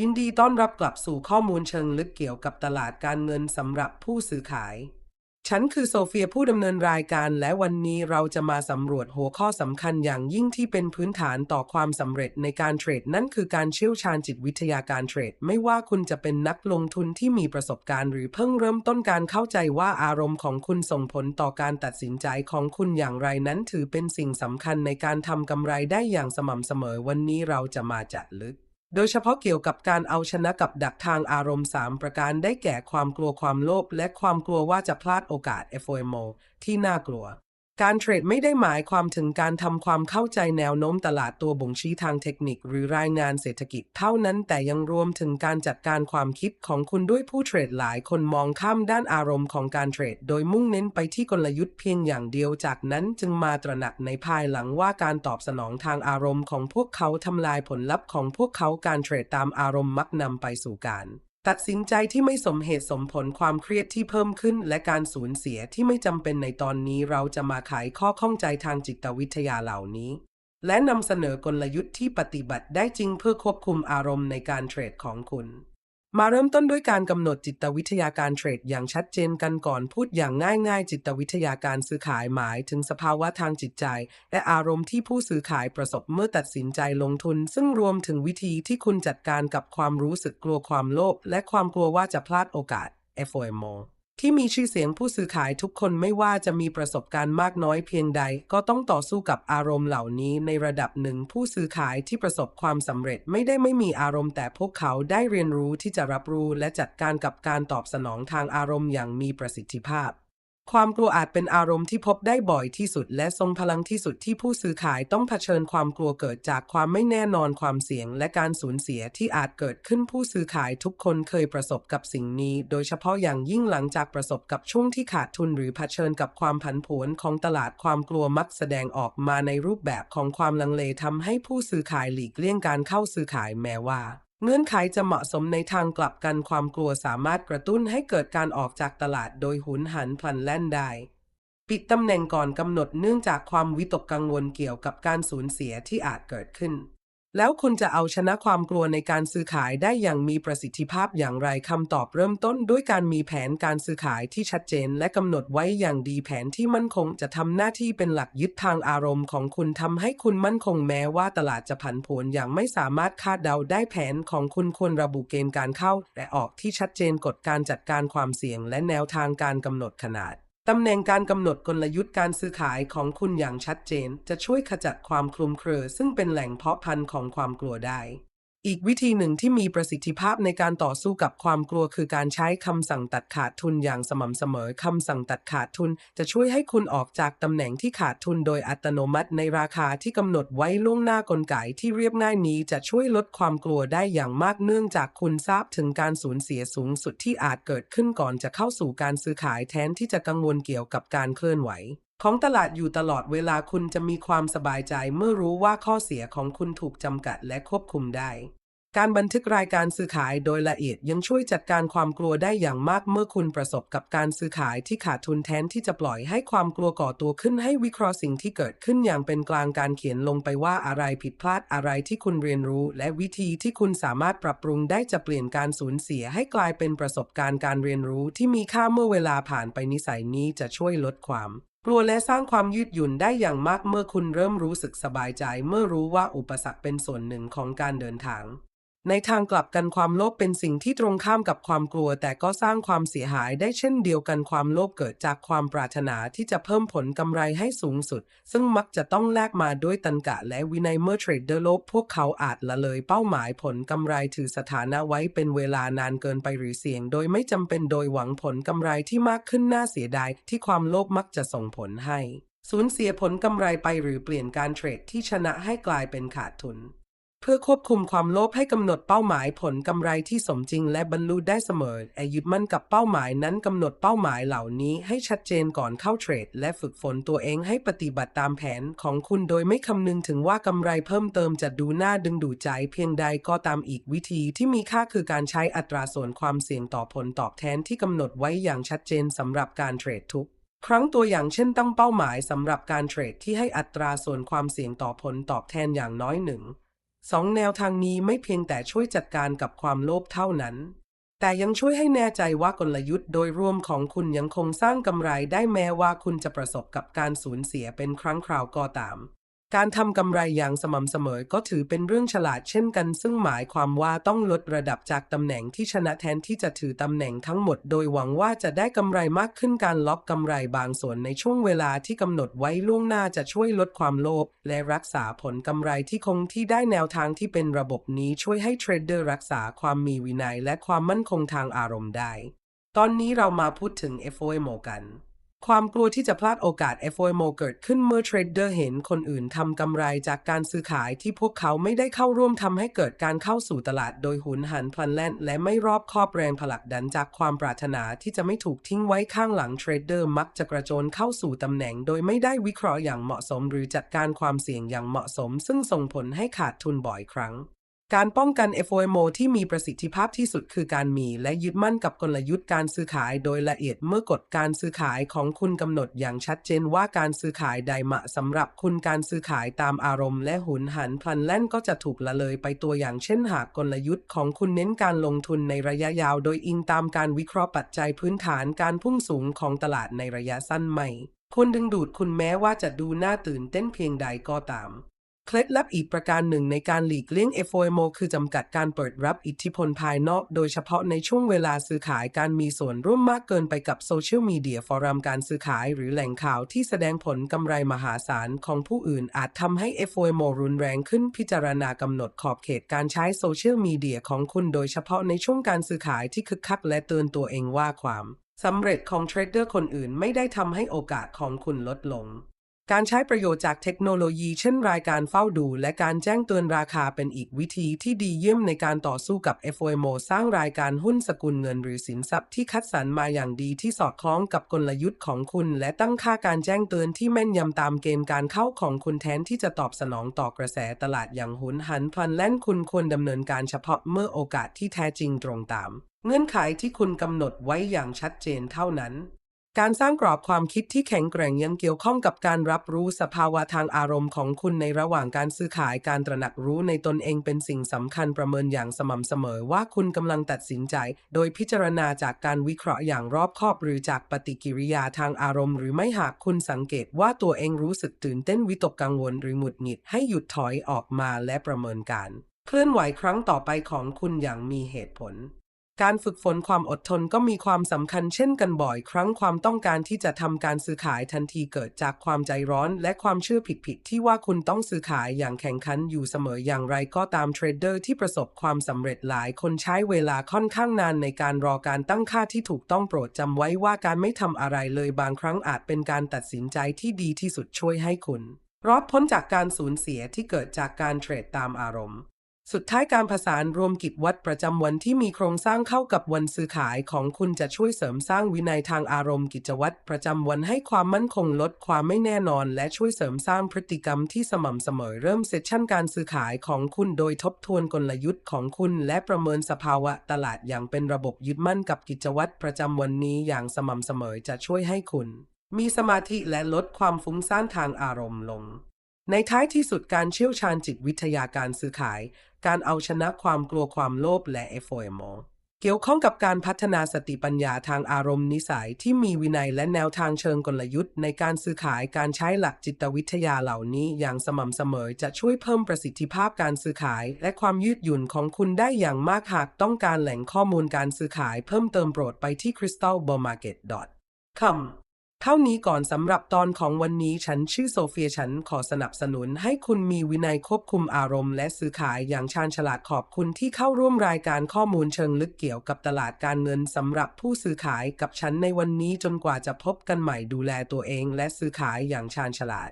ยินดีต้อนรับกลับสู่ข้อมูลเชิงลึกเกี่ยวกับตลาดการเงินสำหรับผู้ซื้อขาย ฉันคือโซเฟียผู้ดำเนินรายการและวันนี้เราจะมาสำรวจหัวข้อสำคัญอย่างยิ่งที่เป็นพื้นฐานต่อความสำเร็จในการเทรด นั่นคือการเชี่ยวชาญจิตวิทยาการเทรด ไม่ว่าคุณจะเป็นนักลงทุนที่มีประสบการณ์ หรือเพิ่งเริ่มต้นการเข้าใจว่าอารมณ์ของคุณส่งผลต่อการตัดสินใจของคุณอย่างไรนั้น ถือเป็นสิ่งสำคัญในการทำกำไรได้อย่างสม่ำเสมอ วันนี้เราจะมาจัดลึก โดยเฉพาะเกี่ยวกับการเอาชนะกับดักทางอารมณ์ 3 ประการได้แก่ความกลัวความโลภและความกลัวว่าจะพลาดโอกาส FOMO ที่น่ากลัว การเทรดไม่ได้หมายความถึงการทำความเข้าใจแนวโน้มตลาดตัวบ่งชี้ทางเทคนิคหรือรายงานเศรษฐกิจเท่านั้นแต่ยังรวมถึงการจัดการความคิดของคุณด้วยผู้เทรดหลายคนมองข้ามด้านอารมณ์ของการเทรด โดยมุ่งเน้นไปที่กลยุทธ์เพียงอย่างเดียวจากนั้นจึงมาตระหนักในภายหลังว่าการตอบสนองทางอารมณ์ของพวกเขาทำลายผลลัพธ์ของพวกเขาการเทรดตามอารมณ์มักนำไปสู่การ ตัดสินใจที่ไม่สมเหตุสมผลความเครียดที่เพิ่มขึ้น และการสูญเสียที่ไม่จำเป็นในตอนนี้เราจะมาไขข้อข้องใจทางจิตวิทยาเหล่านี้ และนำเสนอกลยุทธ์ที่ปฏิบัติได้จริงเพื่อควบคุมอารมณ์ในการเทรดของคุณ มาเริ่มต้นด้วยการกำหนดจิตวิทยาการเทรดอย่างชัดเจนกันก่อนพูดอย่างง่ายๆ จิตวิทยาการซื้อขายหมายถึงสภาวะทางจิตใจ และอารมณ์ที่ผู้ซื้อขายประสบเมื่อตัดสินใจลงทุน ซึ่งรวมถึงวิธีที่คุณจัดการกับความรู้สึกกลัวความโลภและความกลัวว่าจะพลาดโอกาส FOMO ที่มีชื่อเสียงผู้ซื้อขายทุกคนไม่ว่าจะมีประสบการณ์มากน้อยเพียงใด ก็ต้องต่อสู้กับอารมณ์เหล่านี้ในระดับหนึ่งผู้ซื้อขายที่ประสบความสำเร็จไม่ได้ไม่มีอารมณ์แต่พวกเขาได้เรียนรู้ที่จะรับรู้และจัดการกับการตอบสนองทางอารมณ์อย่างมีประสิทธิภาพ ความกลัวอาจเป็นอารมณ์ที่พบได้บ่อยที่สุด และทรงพลังที่สุดที่ผู้ซื้อขายต้องเผชิญความกลัวเกิดจากความไม่แน่นอนความเสี่ยง และการสูญเสียที่อาจเกิดขึ้นผู้ซื้อขายทุกคนเคยประสบกับสิ่งนี้ โดยเฉพาะอย่างยิ่งหลังจากประสบกับช่วงที่ขาดทุนหรือเผชิญกับความผันผวนของตลาดความกลัวมักแสดงออกมาในรูปแบบของความลังเลทำให้ผู้ซื้อขายหลีกเลี่ยงการเข้าซื้อขายแม้ว่า เงื่อนไขจะเหมาะสมในทางกลับกันความกลัวสามารถกระตุ้นให้เกิดการออกจากตลาดโดยหุนหันพลันแล่นได้ ปิดตำแหน่งก่อนกำหนดเนื่องจากความวิตกกังวลเกี่ยวกับการสูญเสียที่อาจเกิดขึ้น แล้วคุณจะเอาชนะความกลัวในการซื้อขายได้อย่างมีประสิทธิภาพอย่างไรคำตอบเริ่มต้นด้วยการมีแผนการซื้อขายที่ชัดเจน และกำหนดไว้อย่างดีแผนที่มั่นคงจะทำหน้าที่เป็นหลักยึดทางอารมณ์ของคุณทำให้คุณมั่นคงแม้ว่าตลาดจะผันผวนอย่างไม่สามารถคาดเดาได้แผนของคุณควรระบุเกณฑ์การเข้าและออกที่ชัดเจนกฎการจัดการความเสี่ยง และแนวทางการกำหนดขนาด ตำแหน่งการกำหนดกลยุทธ์การซื้อขายของคุณอย่างชัดเจน จะช่วยขจัดความคลุมเครือ ซึ่งเป็นแหล่งเพาะพันธุ์ของความกลัวได้ อีกวิธีหนึ่งที่มีประสิทธิภาพในการต่อสู้กับความกลัวคือการใช้คำสั่งตัดขาดทุนอย่างสม่ำเสมอคำสั่งตัดขาดทุน จะช่วยให้คุณออกจากตำแหน่งที่ขาดทุนโดยอัตโนมัติในราคาที่กำหนดไว้ล่วงหน้ากลไกที่เรียบง่ายนี้จะช่วยลดความกลัวได้อย่างมากเนื่องจากคุณทราบถึงการสูญเสียสูงสุดที่อาจเกิดขึ้นก่อนจะเข้าสู่การซื้อขายแทนที่จะกังวลเกี่ยวกับการเคลื่อนไหว ของตลาดอยู่ตลอดเวลาคุณจะมีความสบายใจเมื่อรู้ว่าข้อเสียของคุณถูกจำกัดและควบคุมได้ การบันทึกรายการซื้อขายโดยละเอียดยังช่วยจัดการความกลัวได้อย่างมากเมื่อคุณประสบกับการซื้อขายที่ขาดทุนแทนที่จะปล่อยให้ความกลัวก่อตัวขึ้นให้วิเคราะห์สิ่งที่เกิดขึ้นอย่างเป็นกลางการเขียนลงไปว่าอะไรผิดพลาดอะไรที่คุณเรียนรู้ และวิธีที่คุณสามารถปรับปรุงได้จะเปลี่ยนการสูญเสียให้กลายเป็นประสบการณ์การเรียนรู้ที่มีค่าเมื่อเวลาผ่านไปนิสัยนี้จะช่วยลดความ กลัวและสร้างความยืดหยุ่นได้อย่างมากเมื่อคุณเริ่มรู้สึกสบายใจ เมื่อรู้ว่าอุปสรรคเป็นส่วนหนึ่งของการเดินทาง ในทางกลับกันความโลภเป็นสิ่งที่ตรงข้ามกับความกลัว แต่ก็สร้างความเสียหายได้เช่นเดียวกันความโลภเกิดจากความปรารถนาที่จะเพิ่มผลกำไรให้สูงสุด ซึ่งมักจะต้องแลกมาด้วยตันกะและวินัยเมื่อเทรดเดอร์โลภพวกเขาอาจละเลยเป้าหมายผลกำไรถือสถานะไว้เป็นเวลานานเกินไปหรือเสี่ยง โดยไม่จำเป็นโดยหวังผลกำไรที่มากขึ้นน่าเสียดายที่ความโลภมักจะส่งผลให้สูญเสียผลกำไรไปหรือเปลี่ยนการเทรดที่ชนะให้กลายเป็นขาดทุน พื่อควบคุมความโลภให้กำหนดเป้าหมายผลกำไรที่สมจริงและบรรลุได้เสมอแต่ยึดมั่นกับเป้าหมายนั้นกำหนดเป้าหมายเหล่านี้ให้ชัดเจนก่อนเข้าเทรด และฝึกฝนตัวเองให้ปฏิบัติตามแผนของคุณโดยไม่คำนึงถึงว่ากำไรเพิ่มเติมจะดูน่าดึงดูดใจเพียงใดก็ตามอีกวิธีที่มีค่าคือการใช้อัตราส่วนความเสี่ยงต่อผลตอบแทนที่กำหนดไว้อย่างชัดเจนสำหรับการเทรดทุกครั้งตัวอย่างเช่นตั้งเป้าหมายสำหรับการเทรดที่ให้อัตราส่วนความเสี่ยงต่อผลตอบแทนอย่างน้อยหนึ่ง สองแนวทางนี้ไม่เพียงแต่ช่วยจัดการกับความโลภเท่านั้น แต่ยังช่วยให้แน่ใจว่ากลยุทธ์โดยรวมของคุณยังคงสร้างกำไรได้แม้ว่าคุณจะประสบกับการสูญเสียเป็นครั้งคราวก็ตาม การทำกำไรอย่างสม่ำเสมอก็ถือเป็นเรื่องฉลาดเช่นกัน ซึ่งหมายความว่าต้องลดระดับจากตำแหน่งที่ชนะแทนที่จะถือตำแหน่งทั้งหมด โดยหวังว่าจะได้กำไรมากขึ้นการล็อกกำไรบางส่วนในช่วงเวลาที่กำหนดไว้ล่วงหน้าจะช่วยลดความโลภและรักษาผลกำไรที่คงที่ได้แนวทางที่เป็นระบบนี้ช่วยให้เทรดเดอร์รักษาความมีวินัยและความมั่นคงทางอารมณ์ได้ ตอนนี้เรามาพูดถึง FOMO กัน ความกลัวที่จะพลาดโอกาส FOMO เกิดขึ้นเมื่อเทรดเดอร์เห็นคนอื่นทำกำไรจากการซื้อขายที่พวกเขาไม่ได้เข้าร่วมทำให้เกิดการเข้าสู่ตลาดโดยหุนหันพลันแล่น และไม่รอบคอบแรงผลักดันจากความปรารถนาที่จะไม่ถูกทิ้งไว้ข้างหลังเทรดเดอร์มักจะกระโจนเข้าสู่ตำแหน่งโดยไม่ได้วิเคราะห์อย่างเหมาะสม หรือจัดการความเสี่ยงอย่างเหมาะสม ซึ่งส่งผลให้ขาดทุนบ่อยครั้ง การป้องกัน FOMO ที่มีประสิทธิภาพที่สุดคือการมี และยึดมั่นกับกลยุทธ์การซื้อขายโดยละเอียดเมื่อกฎการซื้อขายของคุณกำหนดอย่างชัดเจนว่าการซื้อขายใดเหมาะสำหรับคุณการซื้อขายตามอารมณ์และหุนหันพลันแล่นก็จะถูกละเลยไปตัวอย่างเช่นหากกลยุทธ์ของคุณเน้นการลงทุนในระยะยาว โดยอิงตามการวิเคราะห์ปัจจัยพื้นฐานการพุ่งสูงของตลาดในระยะสั้นไม่ควรดึงดูดคุณแม้ว่าจะดูน่าตื่นเต้นเพียงใดก็ตาม เคล็ดลับอีกประการหนึ่งในการหลีกเลี่ยง FOMO คือจำกัดการเปิดรับอิทธิพลภายนอก โดยเฉพาะในช่วงเวลาซื้อขายการมีส่วนร่วมมากเกินไปกับโซเชียลมีเดียฟอรัมการซื้อขายหรือแหล่งข่าวที่แสดงผลกำไรมหาศาลของผู้อื่นอาจทำให้ FOMO รุนแรงขึ้นพิจารณากำหนดขอบเขตการใช้โซเชียลมีเดียของคุณโดยเฉพาะในช่วงการซื้อขายที่คึกคักและเตือนตัวเองว่าความสำเร็จของเทรดเดอร์คนอื่นไม่ได้ทำให้โอกาสของคุณลดลง การใช้ประโยชน์จากเทคโนโลยีเช่นรายการเฝ้าดู และการแจ้งเตือนราคาเป็นอีกวิธีที่ดีเยี่ยมในการต่อสู้กับ FOMO สร้างรายการหุ้นสกุลเงินหรือสินทรัพย์ที่คัดสรรมาอย่างดีที่สอดคล้องกับกลยุทธ์ของคุณ และตั้งค่าการแจ้งเตือนที่แม่นยำตามเกณฑ์การเข้าของคุณแทนที่จะตอบสนองต่อกระแสตลาดอย่างหุนหันพลันแล่นคุณควรดำเนินการเฉพาะเมื่อโอกาสที่แท้จริงตรงตาม เงื่อนไขที่คุณกำหนดไว้อย่างชัดเจนเท่านั้น การสร้างกรอบความคิดที่แข็งแกร่งยังเกี่ยวข้องกับการรับรู้สภาวะทางอารมณ์ของคุณในระหว่างการซื้อขายการตระหนักรู้ในตนเองเป็นสิ่งสำคัญประเมินอย่างสม่ำเสมอว่าคุณกำลังตัดสินใจ โดยพิจารณาจากการวิเคราะห์อย่างรอบคอบหรือจากปฏิกิริยาทางอารมณ์ หรือไม่หากคุณสังเกตว่าตัวเองรู้สึกตื่นเต้นวิตกกังวลหรือหงุดหงิดให้หยุดถอยออกมาและประเมินการ เคลื่อนไหวครั้งต่อไปของคุณอย่างมีเหตุผล การฝึกฝนความอดทนก็มีความสำคัญเช่นกันบ่อย ครั้งความต้องการที่จะทำการซื้อขายทันทีเกิดจากความใจร้อน และความเชื่อผิดๆที่ว่าคุณต้องซื้อขายอย่างแข่งขันอยู่เสมออย่างไรก็ตามเทรดเดอร์ที่ประสบความสำเร็จหลายคนใช้เวลาค่อนข้างนานในการรอการตั้งค่าที่ถูกต้องโปรดจำไว้ว่าการไม่ทำอะไรเลยบางครั้งอาจเป็นการตัดสินใจที่ดีที่สุดช่วยให้คุณรอดพ้นจากการสูญเสียที่เกิดจากการเทรดตามอารมณ์ สุดท้ายการผสานรวมกิจวัตรประจำวันที่มีโครงสร้างเข้ากับวันซื้อขายของคุณจะช่วยเสริมสร้างวินัยทางอารมณ์กิจวัตรประจำวันให้ความมั่นคงลดความไม่แน่นอน และช่วยเสริมสร้างพฤติกรรมที่สม่ำเสมอเริ่มเซสชั่นการซื้อขายของคุณโดยทบทวนกลยุทธ์ของคุณ และประเมินสภาวะตลาดอย่างเป็นระบบยึดมั่นกับกิจวัตรประจำวันนี้อย่างสม่ำเสมอจะช่วยให้คุณ มีสมาธิและลดความฟุ้งซ่านทางอารมณ์ลงในท้ายที่สุดการเชี่ยวชาญจิตวิทยาการซื้อขาย การเอาชนะความกลัวความโลภและ FOMO เกี่ยวข้องกับการพัฒนาสติปัญญาทางอารมณ์นิสัยที่มีวินัยและแนวทางเชิงกลยุทธ์ ในการซื้อขายการใช้หลักจิตวิทยาเหล่านี้อย่างสม่ำเสมอจะช่วยเพิ่มประสิทธิภาพการซื้อขาย และความยืดหยุ่นของคุณได้อย่างมากหากต้องการแหล่งข้อมูลการซื้อขายเพิ่มเติมโปรดไปที่ crystalballmarket.com เท่านี้ก่อนสำหรับตอนของวันนี้ฉันชื่อโซเฟียฉันขอสนับสนุนให้คุณมีวินัยควบคุมอารมณ์และซื้อขายอย่างชาญฉลาดขอบคุณที่เข้าร่วมรายการข้อมูลเชิงลึกเกี่ยวกับตลาดการเงินสำหรับผู้ซื้อขายกับฉันในวันนี้จนกว่าจะพบกันใหม่ดูแลตัวเองและซื้อขายอย่างชาญฉลาด